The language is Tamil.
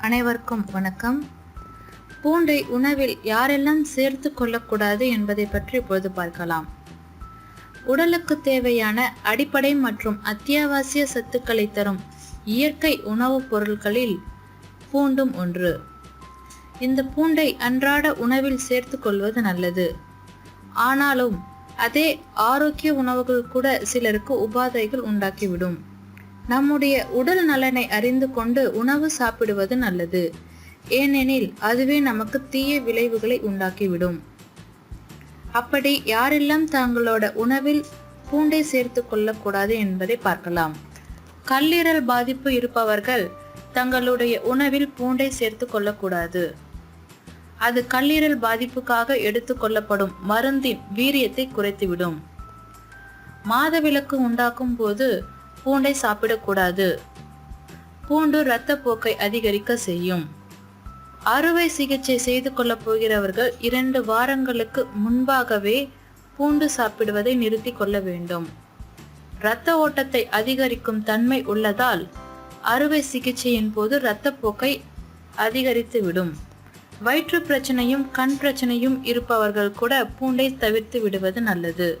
அனைவருக்கும் வணக்கம். பூண்டை உணவில் யாரெல்லாம் சேர்த்து கொள்ளக்கூடாது என்பதை பற்றி இப்பொழுது பார்க்கலாம். உடலுக்கு தேவையான அடிப்படை மற்றும் அத்தியாவசிய சத்துக்களை தரும் இயற்கை உணவுப் பொருட்களில் பூண்டும் ஒன்று. இந்த பூண்டை அன்றாட உணவில் சேர்த்து கொள்வது நல்லது. ஆனாலும் அதே ஆரோக்கிய உணவுகள் கூட சிலருக்கு உபாதைகள் உண்டாக்கிவிடும். நம்முடைய உடல் நலனை அறிந்து கொண்டு உணவு சாப்பிடுவது நல்லது. ஏனெனில் அதுவே நமக்கு தீய விளைவுகளை உண்டாக்கிவிடும். அப்படி யாரெல்லாம் தங்களோட உணவில் பூண்டை சேர்த்து கொள்ளக்கூடாது என்பதை பார்க்கலாம். கல்லீரல் பாதிப்பு இருப்பவர்கள் தங்களுடைய உணவில் பூண்டை சேர்த்து கொள்ளக்கூடாது. அது கல்லீரல் பாதிப்புக்காக எடுத்துக்கொள்ளப்படும் மருந்தின் வீரியத்தை குறைத்துவிடும். மாதவிலக்கு உண்டாக்கும் போது பூண்டை சாப்பிடக்கூடாது. பூண்டு இரத்தப்போக்கை அதிகரிக்க செய்யும். அறுவை சிகிச்சை செய்து கொள்ளப் போகிறவர்கள் இரண்டு வாரங்களுக்கு முன்பாகவே பூண்டு சாப்பிடுவதை நிறுத்தி கொள்ள வேண்டும். இரத்த ஓட்டத்தை அதிகரிக்கும் தன்மை உள்ளதால் அறுவை சிகிச்சையின் போது இரத்தப்போக்கை அதிகரித்து விடும். வயிற்று பிரச்சனையும் கண் பிரச்சனையும் இருப்பவர்கள் கூட பூண்டை தவிர்த்து விடுவது நல்லது.